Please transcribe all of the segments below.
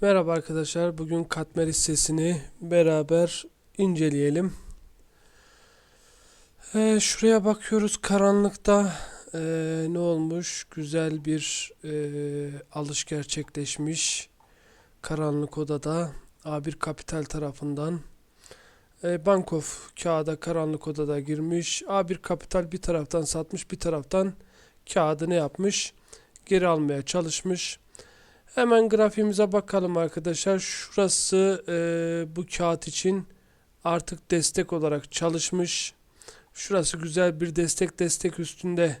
Merhaba arkadaşlar. Bugün katmer hissesini beraber inceleyelim. Ee, şuraya bakıyoruz karanlıkta ee, ne olmuş? Güzel bir ee, alış gerçekleşmiş. Karanlık odada A1 Kapital tarafından. E, Bankof kağıda karanlık odada girmiş. A1 Kapital bir taraftan satmış, bir taraftan kağıdı ne yapmış? Geri almaya çalışmış. Hemen grafiğimize bakalım arkadaşlar. Şurası e, bu kağıt için artık destek olarak çalışmış. Şurası güzel bir destek destek üstünde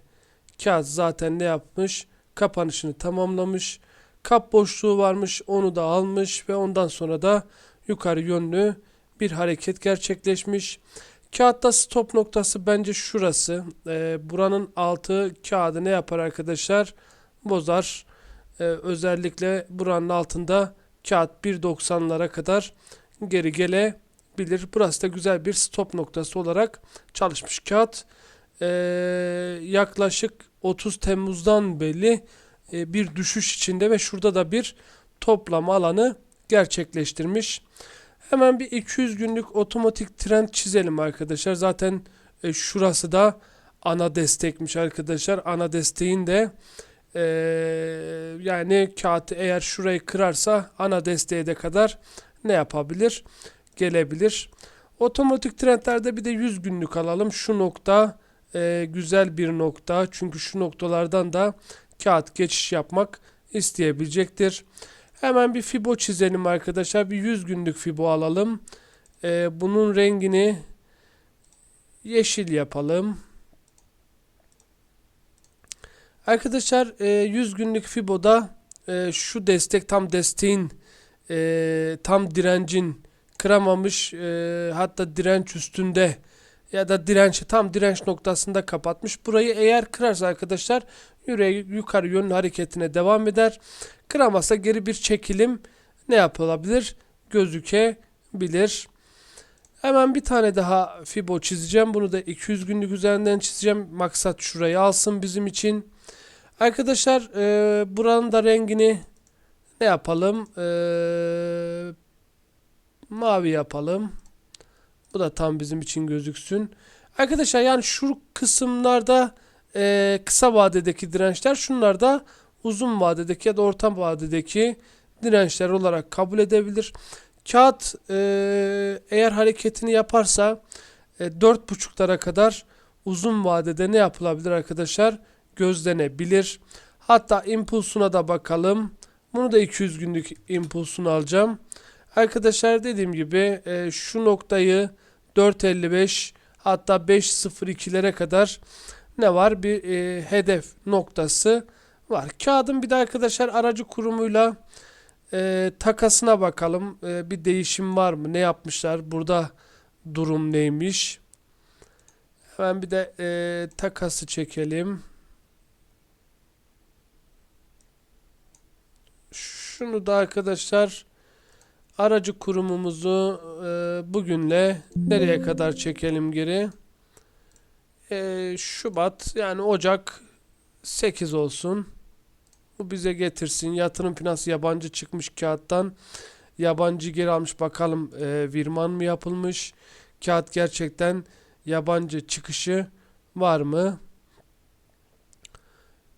kağıt zaten ne yapmış? Kapanışını tamamlamış. Kap boşluğu varmış onu da almış ve ondan sonra da yukarı yönlü bir hareket gerçekleşmiş. Kağıtta stop noktası bence şurası. E, buranın altı kağıdı ne yapar arkadaşlar? Bozar. Ee, özellikle buranın altında kağıt 1.90'lara kadar geri gelebilir. Burası da güzel bir stop noktası olarak çalışmış kağıt. Ee, yaklaşık 30 Temmuz'dan belli e, bir düşüş içinde ve şurada da bir toplama alanı gerçekleştirmiş. Hemen bir 200 günlük otomatik trend çizelim arkadaşlar. Zaten e, şurası da ana destekmiş arkadaşlar. Ana desteğin de ee, yani kağıt eğer şurayı kırarsa ana desteğe de kadar ne yapabilir? Gelebilir. Otomatik trendlerde bir de 100 günlük alalım. Şu nokta e, güzel bir nokta. Çünkü şu noktalardan da kağıt geçiş yapmak isteyebilecektir. Hemen bir fibo çizelim arkadaşlar. Bir 100 günlük fibo alalım. E, bunun rengini yeşil yapalım. Arkadaşlar e, 100 günlük Fibo'da e, şu destek tam desteğin e, tam direncin kıramamış e, hatta direnç üstünde ya da direnç tam direnç noktasında kapatmış. Burayı eğer kırarsa arkadaşlar yüreği yukarı yönlü hareketine devam eder. Kıramazsa geri bir çekilim ne yapılabilir? Gözükebilir. Hemen bir tane daha Fibo çizeceğim. Bunu da 200 günlük üzerinden çizeceğim. Maksat şurayı alsın bizim için. Arkadaşlar e, buranın da rengini ne yapalım? E, mavi yapalım. Bu da tam bizim için gözüksün. Arkadaşlar yani şu kısımlarda e, kısa vadedeki dirençler şunlar da uzun vadedeki ya da orta vadedeki dirençler olarak kabul edebilir. Kağıt e, eğer hareketini yaparsa e, 4.5'lara kadar uzun vadede ne yapılabilir arkadaşlar? Gözlenebilir. Hatta impulsuna da bakalım. Bunu da 200 günlük impulsunu alacağım. Arkadaşlar dediğim gibi e, şu noktayı 4.55 hatta 5.02'lere kadar ne var? Bir e, hedef noktası var. Kağıdın bir de arkadaşlar aracı kurumuyla e, takasına bakalım. E, bir değişim var mı? Ne yapmışlar? Burada durum neymiş? Hemen bir de e, takası çekelim. Şunu da arkadaşlar aracı kurumumuzu e, bugünle nereye kadar çekelim geri? E, Şubat yani Ocak 8 olsun. Bu bize getirsin. Yatırım finansı yabancı çıkmış kağıttan. Yabancı geri almış bakalım e, virman mı yapılmış? Kağıt gerçekten yabancı çıkışı var mı?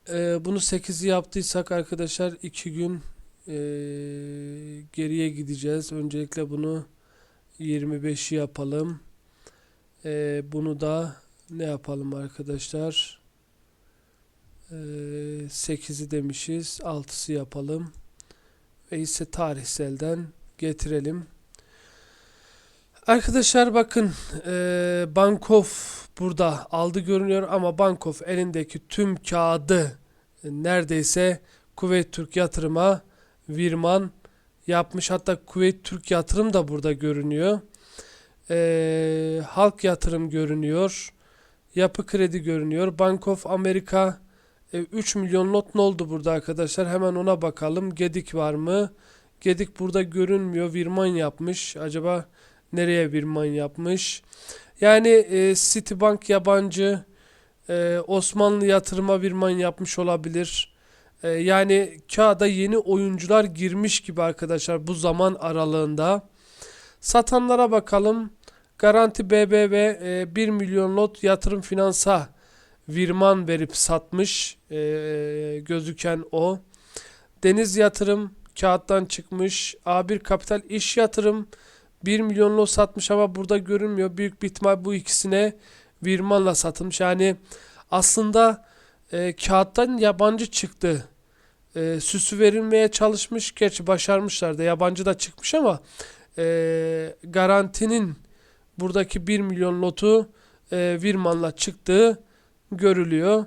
E, bunu 8'i yaptıysak arkadaşlar 2 gün e, geriye gideceğiz. Öncelikle bunu 25'i yapalım. E, bunu da ne yapalım arkadaşlar? E, 8'i demişiz. 6'sı yapalım. Ve ise tarihselden getirelim. Arkadaşlar bakın e, Bankof burada aldı görünüyor ama Bankof elindeki tüm kağıdı neredeyse Kuveyt Türk yatırıma Virman yapmış. Hatta Kuveyt Türk Yatırım da burada görünüyor. Ee, Halk Yatırım görünüyor. Yapı Kredi görünüyor. Bank of America e, 3 milyon not ne oldu burada arkadaşlar? Hemen ona bakalım. Gedik var mı? Gedik burada görünmüyor. Virman yapmış. Acaba nereye Virman yapmış? Yani e, Citibank yabancı e, Osmanlı yatırıma Virman yapmış olabilir. E, yani kağıda yeni oyuncular girmiş gibi arkadaşlar bu zaman aralığında. Satanlara bakalım. Garanti BBV e, 1 milyon lot yatırım finansa virman verip satmış e, gözüken o. Deniz yatırım kağıttan çıkmış. A1 Kapital iş yatırım 1 milyon lot satmış ama burada görünmüyor. Büyük bir ihtimal bu ikisine virmanla satılmış. Yani aslında e, kağıttan yabancı çıktı. E, süsü verilmeye çalışmış. Gerçi başarmışlar da yabancı da çıkmış ama e, garantinin buradaki 1 milyon lotu e, virmanla çıktığı görülüyor.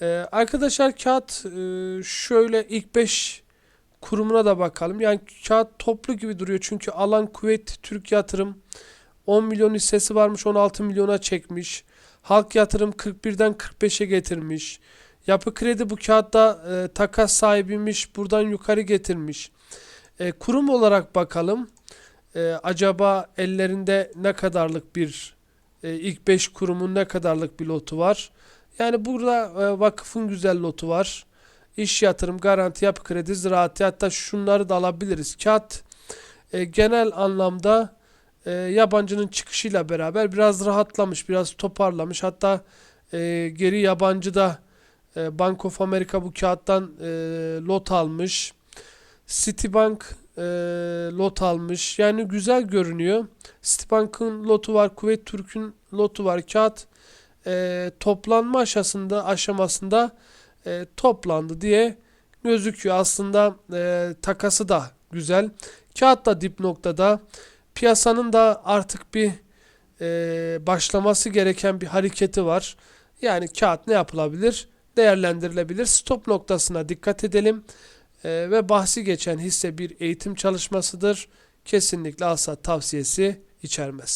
E, arkadaşlar kağıt e, şöyle ilk 5 kurumuna da bakalım. Yani kağıt toplu gibi duruyor. Çünkü alan Kuveyt Türk Yatırım 10 milyon hissesi varmış 16 milyona çekmiş. Halk Yatırım 41'den 45'e getirmiş. Yapı Kredi bu kağıtta e, takas sahibiymiş. Buradan yukarı getirmiş. E, kurum olarak bakalım. E, acaba ellerinde ne kadarlık bir e, ilk 5 kurumun ne kadarlık bir lotu var? Yani burada e, vakıfın güzel lotu var. İş yatırım, garanti, yapı kredi, ziraati hatta şunları da alabiliriz. Kağıt e, genel anlamda e, yabancının çıkışıyla beraber biraz rahatlamış, biraz toparlamış. Hatta e, geri yabancı da e, Bank of America bu kağıttan e, lot almış. Citibank e, lot almış. Yani güzel görünüyor. Citibank'ın lotu var, Kuveyt Türk'ün lotu var. Kağıt e, toplanma aşamasında aşamasında e, toplandı diye gözüküyor. Aslında e, takası da güzel. Kağıt da dip noktada. Piyasanın da artık bir e, başlaması gereken bir hareketi var. Yani kağıt ne yapılabilir? Değerlendirilebilir. Stop noktasına dikkat edelim. E, ve bahsi geçen hisse bir eğitim çalışmasıdır. Kesinlikle alsat tavsiyesi içermez.